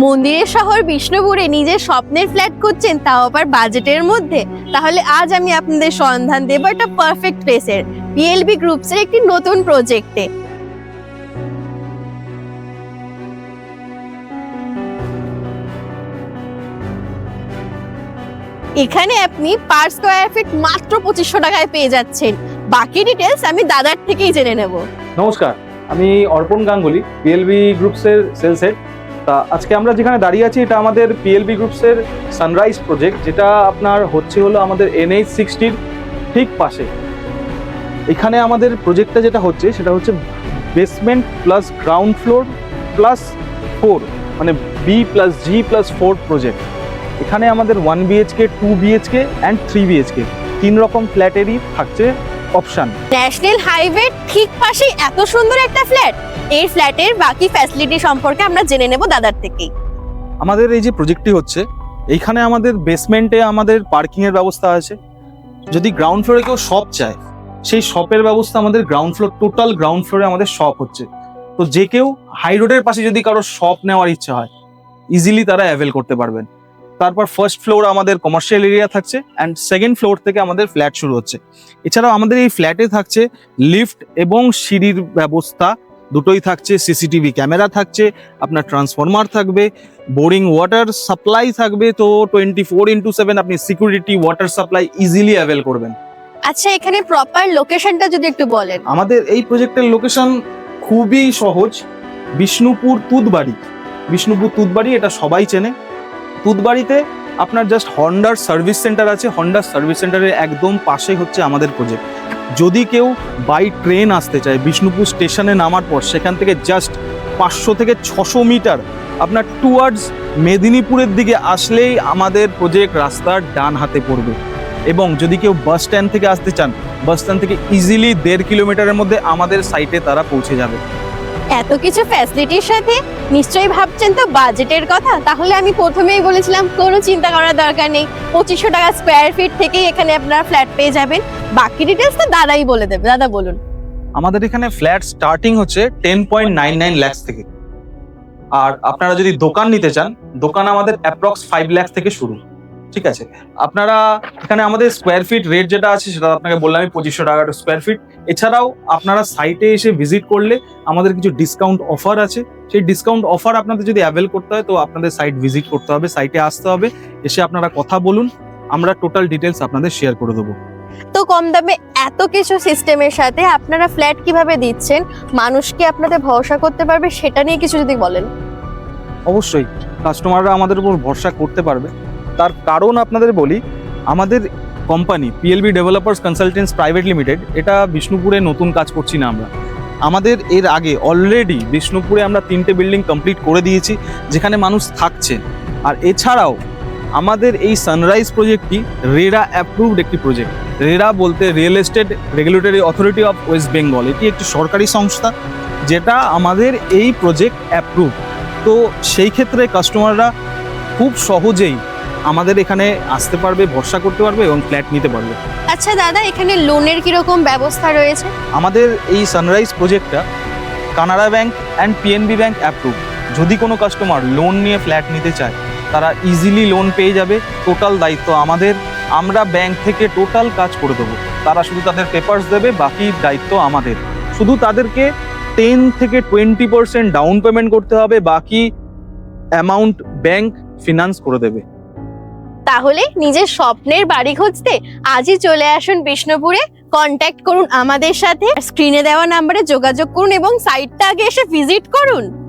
মন্দিরের শহর বিষ্ণুপুরে নিজের স্বপ্নের ফ্ল্যাট করছেন তাও আবার বাজেটের মধ্যে। তাহলে আজ আমি আপনাদের সন্ধান দেবো একটা পারফেক্ট প্লেসের পিএলবি গ্রুপসের একটি নতুন প্রজেক্টে এখানে আপনি পার স্কোয়ার ফিট মাত্র পঁচিশশো টাকায় পেয়ে যাচ্ছেন। বাকি ডিটেলস আমি দাদার থেকেই জেনে নেব। নমস্কার, আমি অর্পণ গাঙ্গুলি পিএলবি গ্রুপসের সেলস হেড তা আজকে আমরা যেখানে দাঁড়িয়ে আছি, এটা আমাদের পিএলবি গ্রুপসের সানরাইজ প্রজেক্ট যেটা আপনার হচ্ছে হলো আমাদের এনএইচ সিক্সটির ঠিক পাশে। এখানে আমাদের প্রজেক্টটা যেটা হচ্ছে, সেটা হচ্ছে basement plus ground floor plus four মানে B plus G plus four project এখানে আমাদের one BHK two BHK and three BHK তিন রকম ফ্ল্যাটেরই থাকছে। অপশান। ন্যাশনাল হাইওয়ে ঠিক পাশেই এত সুন্দর একটা ফ্ল্যাট। এই ফ্ল্যাটের বাকি ফ্যাসিলিটি সম্পর্কে আমরা জেনে নেব দাদার থেকেই। আমাদের এই যে প্রজেক্টটি হচ্ছে এইখানে আমাদের বেসমেন্টে আমাদের পার্কিং এর ব্যবস্থা আছে। যদি গ্রাউন্ড ফ্লোরে কেউ শপ চায় সেই শপের ব্যবস্থা আমাদের গ্রাউন্ড ফ্লোর টোটাল গ্রাউন্ড ফ্লোরে আমাদের শপ হচ্ছে। তো যে কেউ হাই রোডের পাশে যদি কারও শপ নেওয়ার ইচ্ছা হয় ইজিলি তারা অ্যাভেল করতে পারবেন। তারপর ফার্স্ট ফ্লোর আমাদের কমার্শিয়াল এরিয়া থাকছে অ্যান্ড সেকেন্ড ফ্লোর থেকে আমাদের ফ্ল্যাট শুরু হচ্ছে। এছাড়াও আমাদের এই ফ্ল্যাটে থাকছে লিফট এবং সিঁড়ির ব্যবস্থা দুটোই থাকছে সিসিটিভি ক্যামেরা থাকছে আপনার ট্রান্সফরমার থাকবে বোরিং ওয়াটার সাপ্লাই থাকবে তো টোয়েন্টি ফোর ইন্টু সেভেন আপনি security water supply easily avail করবেন। আচ্ছা এখানে প্রপার লোকেশনটা যদি একটু বলেন। আমাদের এই প্রজেক্টের লোকেশন খুবই সহজ বিষ্ণুপুর তুদবাড়ি বিষ্ণুপুর তুদবাড়ি এটা সবাই চেনে। তুদবাড়িতে আপনার জাস্ট হন্ডার সার্ভিস সেন্টার আছে। হন্ডার সার্ভিস সেন্টারের একদম পাশে হচ্ছে আমাদের প্রজেক্ট যদি কেউ বাই ট্রেন আসতে চায়, বিষ্ণুপুর স্টেশনে নামার পর, সেখান থেকে জাস্ট পাঁচশো থেকে ছশো মিটার আপনার টুয়ার্ডস মেদিনীপুরের দিকে আসলেই আমাদের প্রজেক্ট রাস্তার ডান হাতে পড়বে। এবং যদি কেউ বাস স্ট্যান্ড থেকে আসতে চান বাস স্ট্যান্ড থেকে ইজিলি দেড় কিলোমিটারের মধ্যে আমাদের সাইটে তারা পৌঁছে যাবে। এত কিছু ফ্যাসিলিটির সাথে? নিশ্চয়ই ভাবছেন তো বাজেটের কথা? তাহলে আমি প্রথমেই বলেছিলাম, কোনো চিন্তা করার দরকার নেই। পঁচিশশো টাকা স্কোয়ার ফিট থেকেই এখানে আপনারা ফ্ল্যাট পেয়ে যাবেন। বাকি ডিটেলস তো দাদাই বলে দেবে। দাদা, বলুন। আমাদের এখানে ফ্ল্যাট স্টার্টিং হচ্ছে ten point nine nine lakhs থেকে। আর আপনারা যদি দোকান নিতে চান, দোকান আমাদের অ্যাপ্রক্স ফাইভ ল্যাক্স থেকে শুরু। ঠিক আছে? আপনারা এখানে আমাদের স্কোয়ার ফিট রেট যেটা আছে, সেটা আপনাকে বললাম আমি পঁচিশশো টাকা স্কোয়ার ফিট এছাড়াও আপনারা সাইটে এসে ভিজিট করলে আমাদের কিছু ডিসকাউন্ট অফার আছে। সেই ডিসকাউন্ট অফার আপনাদের যদি অ্যাভেল করতে হয় তো আপনাদের সাইট ভিজিট করতে হবে সাইটে আসতে হবে এসে আপনারা কথা বলুন আমরা টোটাল ডিটেলস আপনাদের শেয়ার করে দেবো। তো কম দামে এত কিছু সিস্টেমের সাথে আপনারা ফ্ল্যাট কীভাবে দিচ্ছেন মানুষকে আপনাদের ভরসা করতে পারবে সেটা নিয়ে কিছু যদি বলেন। অবশ্যই কাস্টমাররা আমাদের উপর ভরসা করতে পারবে। তার কারণ আপনাদের বলি আমাদের company PLB developers consultants private limited এটা বিষ্ণুপুরে নতুন কাজ করছি না আমরা। আমাদের এর আগে অলরেডি বিষ্ণুপুরে আমরা তিনটে বিল্ডিং কমপ্লিট করে দিয়েছি, যেখানে মানুষ থাকছে। আর এছাড়াও আমাদের এই সানরাইজ প্রজেক্টটি রেরা অ্যাপ্রুভড একটি প্রজেক্ট রেরা বলতে real estate regulatory authority of West Bengal এটি একটি সরকারি সংস্থা, যেটা আমাদের এই প্রজেক্ট অ্যাপ্রুভ তো সেই ক্ষেত্রে কাস্টমাররা খুব সহজেই আমাদের এখানে আসতে পারবে ভরসা করতে পারবে এবং ফ্ল্যাট নিতে পারবে। আচ্ছা দাদা এখানে লোনের কীরকম ব্যবস্থা রয়েছে? আমাদের এই সানরাইজ প্রজেক্টটা Canara bank and PNB bank approve যদি কোনো কাস্টমার লোন নিয়ে ফ্ল্যাট নিতে চায় তারা ইজিলি লোন পেয়ে যাবে টোটাল দায়িত্ব আমাদের। আমরা ব্যাংক থেকে টোটাল কাজ করে দেবো। তারা শুধু তাদের পেপার্স দেবে বাকি দায়িত্ব আমাদের। শুধু তাদেরকে টেন থেকে টোয়েন্টি পার্সেন্ট ডাউন পেমেন্ট করতে হবে বাকি অ্যামাউন্ট ব্যাংক ফিনান্স করে দেবে। তাহলে নিজের স্বপ্নের বাড়ি খুঁজতে আজই চলে আসুন বিষ্ণুপুরে। কন্ট্যাক্ট করুন আমাদের সাথে। স্ক্রিনে দেওয়া নাম্বারে যোগাযোগ করুন এবং সাইটটা আগে এসে ভিজিট করুন।